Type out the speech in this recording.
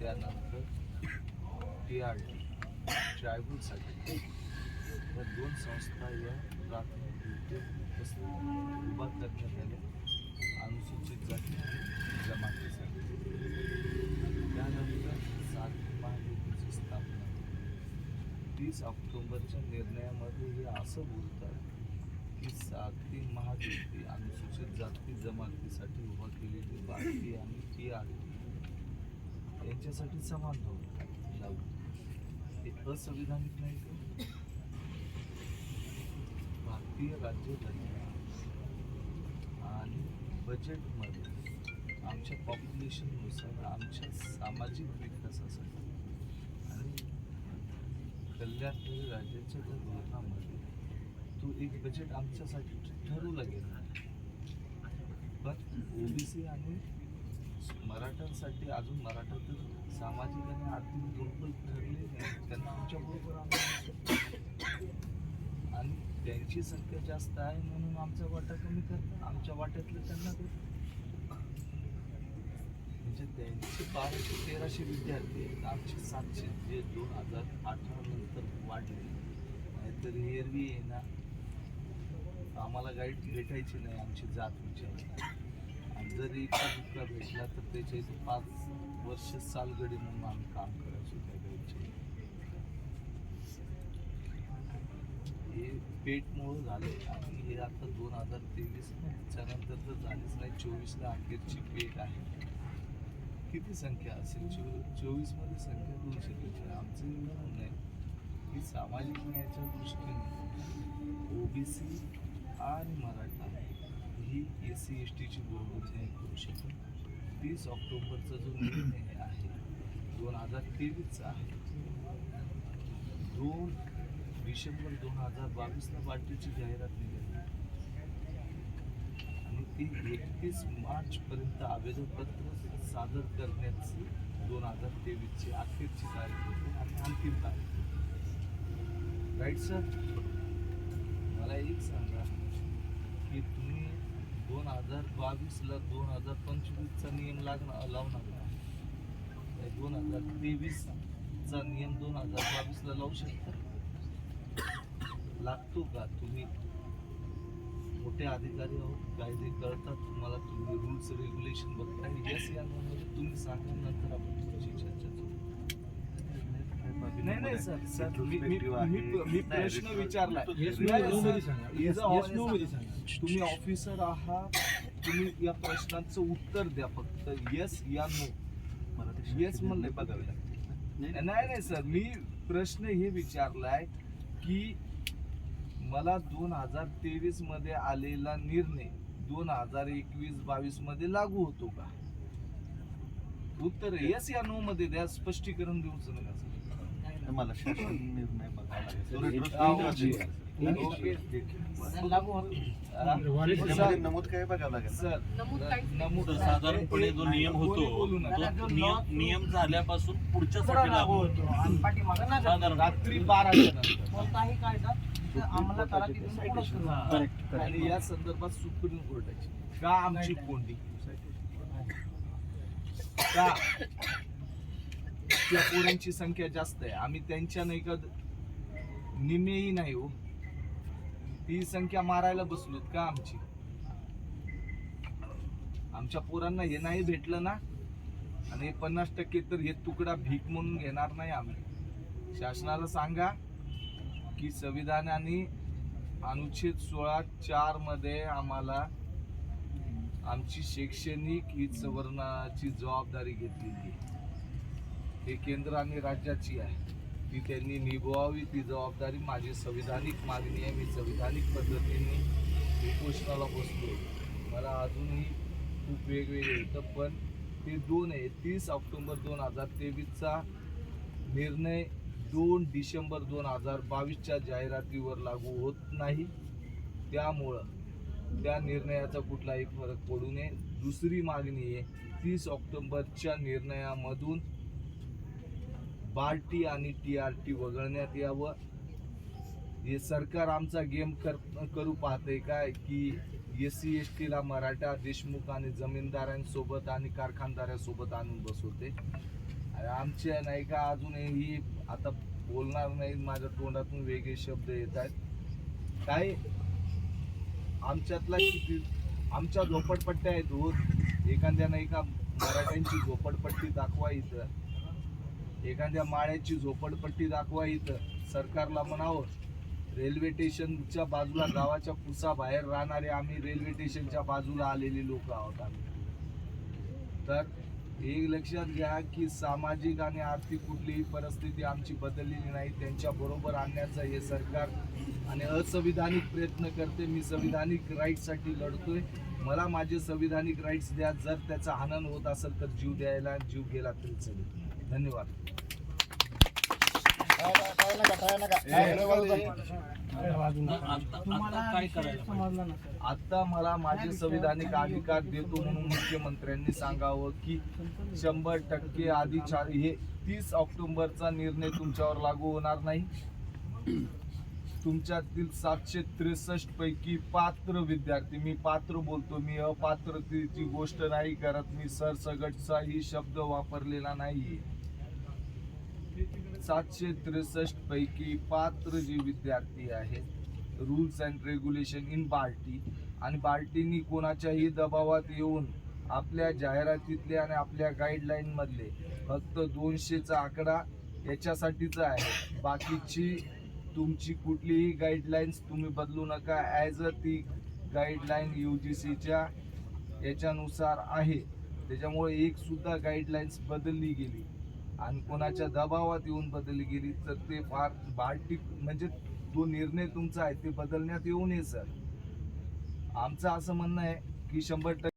त्यानंतर T R T ट्रायबलसाठी. या दोन संस्था या प्राथमिक उभा करण्यात आल्या अनुसूचित जाती आणि जमातीसाठी. त्यानंतर सात महायुतीची स्थापना. तीस ऑक्टोबरच्या निर्णयामध्ये हे असं बोलतात की सातवी महायुती अनुसूचित जाती जमातीसाठी उभा केलेली भारतीय आणि टी आर यांच्यासाठी समान धोरण लागू हे असंविधानिक नाही का? भारतीय राज्य आणि बजेटमध्ये आमच्या पॉप्युलेशननुसार आमच्या सामाजिक विकासासाठी आणि कल्याणकारी राज्याच्या त्या धोरणामध्ये तो एक बजेट आमच्यासाठी ठरवला गेला पण ओबीसी आणि मराठ्यांसाठी अजून मराठा तर सामाजिक आणि आर्थिक दुर्बल ठरले नाही. त्यांना आमच्या बरोबर आणि त्यांची संख्या जास्त आहे म्हणून आमचा वाटा कमी करतात. आमच्या वाट्यातलं त्यांना म्हणजे त्यांचे बाराशे तेराशे विद्यार्थी आहेत. आमचे सातशे जे दोन हजार अठरा नंतर वाढले. नाहीतर एरवी आहे ना. आम्हाला गाईड भेटायची नाही आमची जात विचार जरी एका भेटला तर त्याच्या इथे पाच वर्ष सालगडी म्हणून आम्ही काम करायचो त्या गाईचे. हे पेटमुळं झाले आणि हे आता दोन हजार तेवीस त्यानंतर तर झालीच नाही. चोवीसला अखेरची पेट आहे. किती संख्या असेल? चो चोवीसमध्ये संख्या दोनशे पेक्षा आमचं म्हणून नाही की सामाजिक न्यायाच्या दृष्टीने ओबीसी आणि मराठा ही एस सी एस टीची बरोबर नाही करू शकत तीस ऑक्टोबरचा जो निर्णय आहे दोन हजार तेवीसचा आहे दोन डिसेंबर दोन हजार बावीसला पार्टीची जाहिरात निघाली. आणि ती एकतीस मार्चपर्यंत आवेदनपत्र सादर करण्याची दोन हजार तेवीसची अखेरची तारीख होती आणि अंतिम तारीख होती. राईट सर मला एक सांगा की तुम्ही दोन हजार बावीसला दोन हजार पंचवीसचा नियम लागणार लावणार का दोन हजार तेवीसचा नियम दोन हजार बावीसला लावू शकता. लागतो का? तुम्ही मोठे अधिकारी आहोत कायदे कळतात तुम्हाला तुम्ही रूल्स रेग्युलेशन बघता येस या नो तुम्ही सांगा नंतर आपण तुमची नाही नाही सर सर मी मी मी- मी प्रश्न सांगा. तुम्ही ऑफिसर आहात. तुम्ही या प्रश्नांचं उत्तर द्या फक्त. येस या नो येस म्हणले बघावे लागते नाही नाही सर मी प्रश्न हे विचारलाय की मला दोन हजार तेवीसमध्ये आलेला निर्णय दोन हजार एकवीस बावीसमध्ये लागू होतो का? उत्तर येस या नो मध्ये द्या. स्पष्टीकरण देऊच नका सर. मला शासन निर्णय बघावा हा, लागेल हा? त्याच्यामध्ये नमूद काय बघावं लागेल? सर नमूद साधारणपणे जो नियम होतो. तो नियम नियम झाल्यापासून पुढच्यासाठी लागू होतो. साधारण. रात्री नंतर कोणताही कायदा अंमलात आला की. आणि या संदर्भात सुप्रीम कोर्टाची का आमची कोंडी? का? त्या पोरांची संख्या जास्त आहे. आम्ही त्यांच्या नाही का निमेही नाही हो. ही संख्या मारायला बसलोत का आमची? आमच्या पोरांना हे नाही भेटलं ना? आणि हे पन्नास टक्के तर हे तुकडा भीक म्हणून घेणार नाही आम्ही. शासनाला सांगा की संविधानाने अनुच्छेद सोळा चारमध्ये आम्हाला आमची शैक्षणिक ही सवर्णाची जबाबदारी घेतलेली आहे. हे केंद्र आणि राज्याची आहे. ती त्यांनी निभवावी ती जबाबदारी माझी संविधानिक मागणी आहे. मी संविधानिक पद्धतीने उपोषणाला बसलो मला अजूनही खूप वेगवेगळे येतं पण ते दोन आहे. तीस ऑक्टोंबर दोन हजार तेवीसचा निर्णय दोन डिसेंबर दोन हजार बावीसच्या जाहिरातीवर लागू होत नाही. त्यामुळं त्या निर्णयाचा कुठलाही फरक पडू नये. दुसरी मागणी आहे तीस ऑक्टोंबरच्या निर्णयामधून बार्टी आणि टी आर टी वगळण्यात यावं. हे सरकार आमचा गेम कर करू पाहते काय? की एस सी एस टीला मराठा देशमुख आणि जमीनदारांसोबत आणि कारखानदारांसोबत आणून बसवते. आमच्या आमचे नाही का अजूनही आता बोलणार नाही माझ्या तोंडातून वेगळे शब्द येत आहेत. काय? आमच्यातला किती आमच्या झोपडपट्ट्या आहेत होत एखाद्या नाही का मराठ्यांची झोपडपट्टी दाखवा इथं. एखाद्या माळ्याची झोपडपट्टी दाखवा इथं. सरकारला म्हणावं रेल्वे स्टेशनच्या बाजूला गावाच्या पुसा बाहेर राहणारे आम्ही रेल्वे स्टेशनच्या बाजूला आलेले लोक आहोत आम्ही. तर एक लक्षात घ्या की सामाजिक आणि आर्थिक कुठलीही परिस्थिती आमची बदललेली नाही. त्यांच्या बरोबर आणण्याचं हे सरकार आणि असंविधानिक प्रयत्न करते. मी संविधानिक राईटसाठी लढतोय. मला माझे संविधानिक राईट्स द्या. जर त्याचा हनन होत असेल तर जीव द्यायला जीव गेला तरी चालेल. धन्यवाद. आता मला माझे संविधानिक अधिकार देतो म्हणून मुख्यमंत्र्यांनी सांगावं की शंभर टक्के आधी चार हे तीस ऑक्टोबरचा निर्णय तुमच्यावर लागू होणार नाही. तुमच्यातील सातशे त्रेसष्ट पैकी पात्र विद्यार्थी मी पात्र बोलतो मी अपात्रतेची गोष्ट नाही करत मी सरसगटचाही शब्द वापरलेला नाहीये. सातशे त्रेसष्ट पैकी पात्र जे विद्यार्थी आहेत rules and regulation in BARTI आणि बार्टीनी कोणाच्याही दबावात येऊन आपल्या जाहिरातीतले आणि आपल्या गाईडलाईनमधले फक्त दोनशेचा आकडा याच्यासाठीचा आहे. बाकीची तुमची कुठलीही गाईडलाईन्स तुम्ही बदलू नका. ॲज अ ती गाईडलाईन यू जी सीच्या याच्यानुसार आहे. त्याच्यामुळे एकसुद्धा गाईडलाईन्स बदलली गेली. आणि कोणाच्या दबावात येऊन बदलली गेली तर ते फार बार्टी म्हणजे तो निर्णय तुमचा आहे ते बदलण्यात येऊ नये सर. आमचं असं म्हणणं आहे की शंभर टक्के